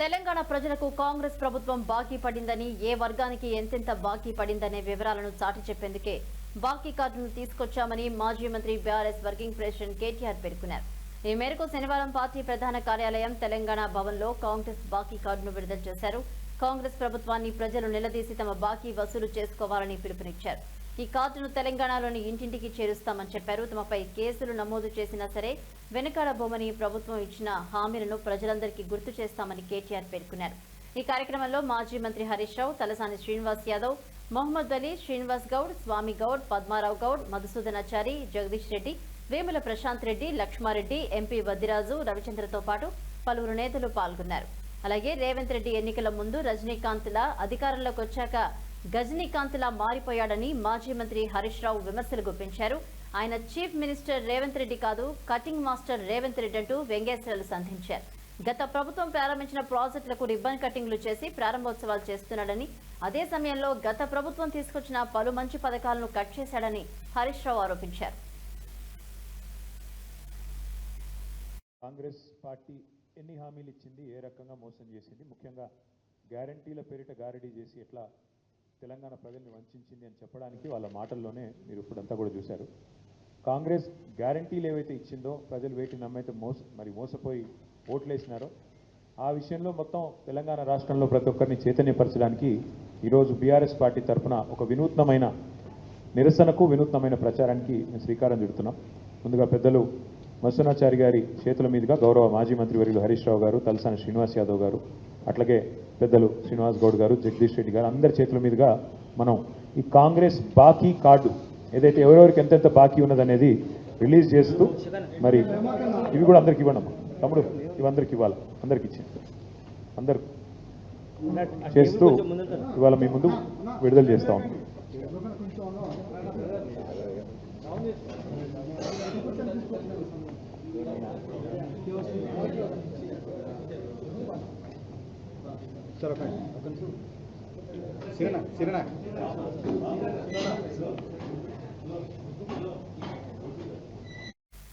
తెలంగాణ ప్రజలకు కాంగ్రెస్ ప్రభుత్వం బాకీ పడిందని ఏ వర్గానికి ఎంతెంత బాకీ పడిందనే వివరాలను చాటి చెప్పేందుకే బాకీ కార్డును తీసుకొచ్చామని మాజీ మంత్రి బీఆర్ఎస్ వర్కింగ్ ప్రెసిడెంట్ కేటీఆర్ పేర్కొన్నారు. ఈ మేరకు శనివారం పార్టీ ప్రధాన కార్యాలయం తెలంగాణ భవన్లో కాంగ్రెస్ బాకీ కార్డును విడుదల చేశారు. కాంగ్రెస్ ప్రభుత్వాన్ని ప్రజలు నిలదీసి తమ బాకీ వసూలు చేసుకోవాలని పిలుపునిచ్చారు. ఈ కార్డును తెలంగాణలోని ఇంటింటికి చేరుస్తామని చెప్పారు. తమపై కేసులు నమోదు చేసినా సరే వెనుకాడబోమని ప్రభుత్వం ఇచ్చిన హామీలను ప్రజలందరికీ గుర్తు చేస్తామని కేటీఆర్ పేర్కొన్నారు. ఈ కార్యక్రమంలో మాజీ మంత్రి హరీష్ రావు తలసాని శ్రీనివాస్ యాదవ్ మొహమ్మద్ అలీ శ్రీనివాస్ గౌడ్ స్వామి గౌడ్ పద్మారావు గౌడ్ మధుసూదనాచారి జగదీష్ రెడ్డి వేముల ప్రశాంత్ రెడ్డి లక్ష్మారెడ్డి ఎంపీ వద్దిరాజు రవిచంద్రతో పాటు పలువురు నేతలు పాల్గొన్నారు. అలాగే రేవంత్ రెడ్డి ఎన్నికల ముందు రజనీకాంత్లా అధికారంలోకి వచ్చాక గజనీకాంత్లా మారిపోయాడని మాజీ మంత్రి హరీష్ రావు విమర్శలు గుప్పించారు ఆయన చీఫ్ మినిస్టర్ రేవంత్ రెడ్డి కాదు కటింగ్ మాస్టర్ రేవంత్ రెడ్డి అంటూ వ్యంగ్యాస్త్రాలు సంధించారు. గత ప్రభుత్వం ప్రారంభించిన ప్రాజెక్టులకు రిబ్బన్ కటింగ్లు చేసి ప్రారంభోత్సవాలు చేస్తున్నాడని అదే సమయంలో గత ప్రభుత్వం తీసుకొచ్చిన పలు మంచి పథకాలను కట్ చేశాడని హరీష్ రావు ఆరోపించారు. కాంగ్రెస్ పార్టీ ఎన్ని హామీలు ఇచ్చింది ఏ రకంగా మోసం చేసింది ముఖ్యంగా గ్యారంటీల పేరిట గారడీ చేసి ఎట్లా తెలంగాణ ప్రజల్ని వంచింది అని చెప్పడానికి వాళ్ళ మాటల్లోనే మీరు ఇప్పుడంతా కూడా చూశారు. కాంగ్రెస్ గ్యారంటీలు ఏవైతే ఇచ్చిందో ప్రజలు వేటి నమ్మైతే మోస మరి మోసపోయి ఓట్లేసినారో ఆ విషయంలో మొత్తం తెలంగాణ రాష్ట్రంలో ప్రతి ఒక్కరిని చైతన్యపరచడానికి ఈరోజు బీఆర్ఎస్ పార్టీ తరఫున ఒక వినూత్నమైన నిరసనకు వినూత్నమైన ప్రచారానికి మేము శ్రీకారం చుడుతున్నాం. ముందుగా పెద్దలు మత్స్యనాచారి గారి చేతుల మీదుగా గౌరవ మాజీ మంత్రి వర్యులు హరీష్ రావు గారు తలసాని శ్రీనివాస్ యాదవ్ గారు అట్లాగే పెద్దలు శ్రీనివాస్ గౌడ్ గారు జగదీష్ రెడ్డి గారు అందరి చేతుల మీదుగా మనం ఈ కాంగ్రెస్ బాకీ కార్డు ఏదైతే ఎవరెవరికి ఎంతెంత బాకీ ఉన్నదనేది రిలీజ్ చేస్తూ మరి ఇవి కూడా అందరికి ఇవ్వండి అమ్మా తమ్ముడు ఇవి అందరికి ఇవ్వాలి? అందరికి ఇచ్చి అందరు చేస్తూ ఇవాళ మీ ముందు విడుదల చేస్తా ఉన్నాం. ఒక నిమిషం. సిరణ సిరణ